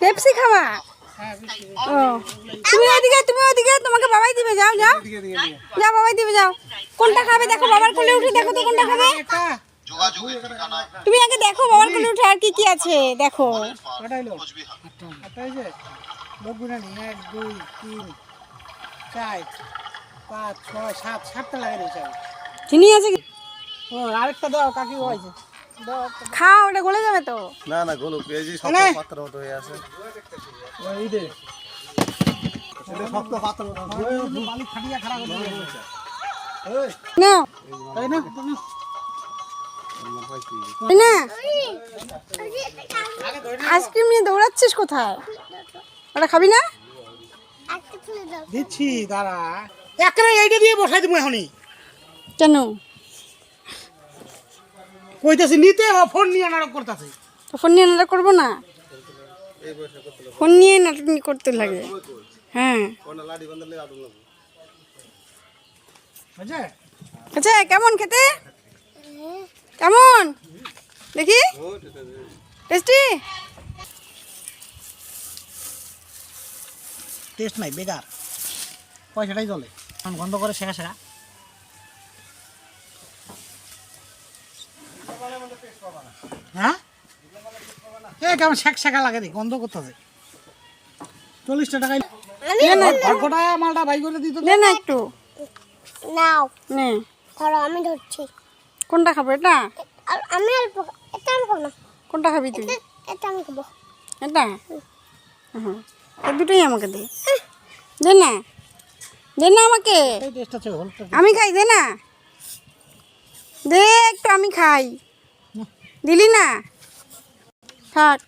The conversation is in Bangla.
পেপসি খাওয়া ও। তুমি ওইদিকে তুমি ওইদিকে, তোমাকে বাবাই দিবে, যাও যাও। যাও, বাবাই দিবে, যাও। কোনটা খাবে দেখো, বাবার কোলে উঠে দেখো তো কোনটা খাবে। তুমি আগে দেখো বাবার কোলে উঠে আর কি কি আছে, দেখো। চার পাঁচ ছয় সাত সাতটা চিনি আছে? ও আরেকটা দাও কাকি হয়েছে খাও ওটা গলে যাবে তো। না না গোলক এই যে শক্ত পাত্র মতো হয়ে আছে। এই দে এটা শক্ত পাত্র বালি খাটিয়া খারাপ করে দিয়েছে। না। এই না আইসক্রিম নিয়ে দৌড়াচ্ছিস কোথায়? ওটা খাবি না? দিচ্ছি দাঁড়া। একরে এইটা দিয়ে বসাই দিব এখনই। কেন? কইতাছি নিতে ফোন নিয়ে নাটক করতেছে। ফোন নিয়ে নাটক করব না? ফোন নিয়ে নাটক করতে লাগে। হ্যাঁ। বুঝছে আচ্ছা কেমন খেতে? কেমন? দেখি। টেস্টি? টেস্ট নাই বেকার। পয়সাটাই চলে। গন্ধ করে শেখা শেখা হ্যাঁ? এ কেমন শেখ শেখা লাগে রে গন্ধ করতেছে। চল্লিশটা টাকায় ভাগ্যটা মালটা ভাই করে দিত নে না একটু। নাও। নে। ধরো আমি ধরছি। কোনটা খাব এটা? আমি অল্প এটা আমি খাব না। কোনটা খাবি তুই? এটা আমি খাব। এটা? হুম। এই দুটোই আমাকে দে। দে না। দে না আমাকে। আমি খাই দে না। দে একটু আমি খাই। দিলি না? থাক।